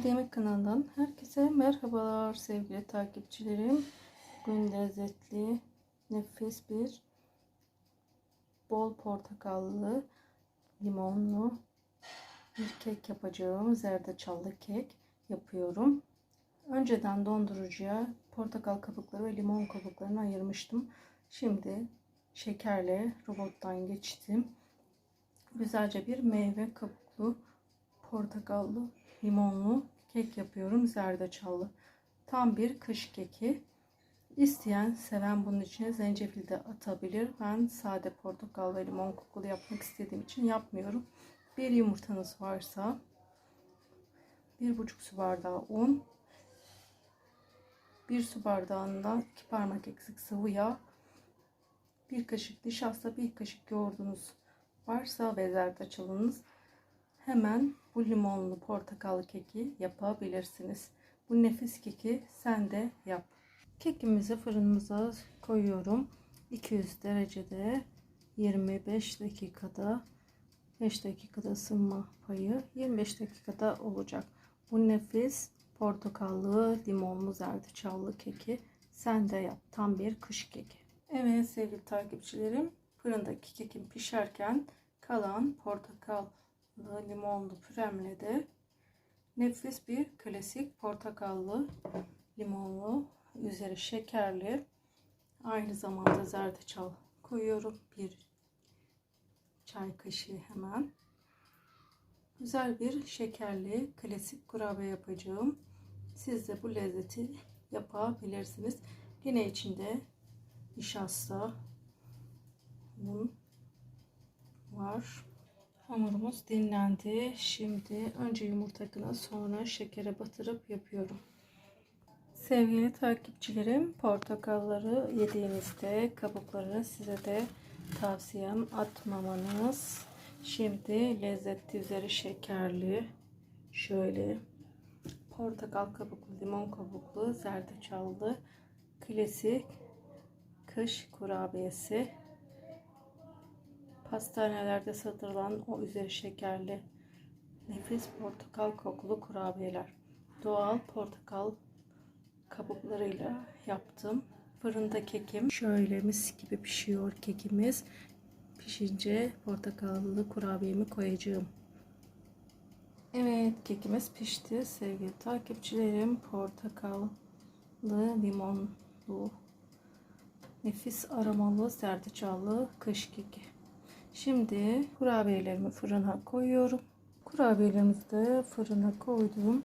Haydi Yemek kanalından herkese merhabalar sevgili takipçilerim. Bugün lezzetli, nefis bir bol portakallı, limonlu bir kek yapacağım. Zerdeçallı kek yapıyorum. Önceden dondurucuya portakal kabukları ve limon kabuklarını ayırmıştım. Şimdi şekerle robottan geçtim. Güzelce bir meyve kabuklu portakallı limonlu kek yapıyorum zerdeçallı. Tam bir kış keki. İsteyen, seven bunun içine zencefil de atabilir. Ben sade portakal ve limon kokulu yapmak istediğim için yapmıyorum. Bir yumurtanız varsa bir buçuk su bardağı un, bir su bardağında iki parmak eksik sıvı yağ, bir kaşık nişasta, bir kaşık yoğurdunuz varsa ve zerdeçalınız hemen bu limonlu portakallı keki yapabilirsiniz. Bu nefis keki sen de yap. Kekimizi fırınımıza koyuyorum. 200 derecede 25 dakikada 5 dakikada ısınma payı 25 dakikada olacak. Bu nefis portakallı limonlu zerdeçallı keki sen de yap. Tam bir kış keki. Evet sevgili takipçilerim fırındaki kekim pişerken kalan portakal limonlu püremle de nefis bir klasik portakallı limonlu üzeri şekerli. Aynı zamanda zerdeçal koyuyorum. Bir çay kaşığı hemen. Güzel bir şekerli klasik kurabiye yapacağım. Siz de bu lezzeti yapabilirsiniz. Yine içinde nişasta un var Hamurumuz dinlendi. Şimdi önce yumurtakını sonra şekere batırıp yapıyorum. Sevgili takipçilerim portakalları yediğinizde kabuklarını size de tavsiyem atmamanız. Şimdi lezzetli üzeri şekerli şöyle portakal kabuklu, limon kabuklu, zerdeçallı klasik kış kurabiyesi Pastanelerde satılan o üzeri şekerli nefis portakal kokulu kurabiyeler. Doğal portakal kabuklarıyla yaptım. Fırında kekim şöyle mis gibi pişiyor kekimiz. Pişince portakallı kurabiyemi koyacağım. Evet kekimiz pişti sevgili takipçilerim. Portakallı, limonlu, nefis aromalı, zerdeçallı kış keki. Şimdi kurabiyelerimi fırına koyuyorum. Kurabiyelerimizi de fırına koydum.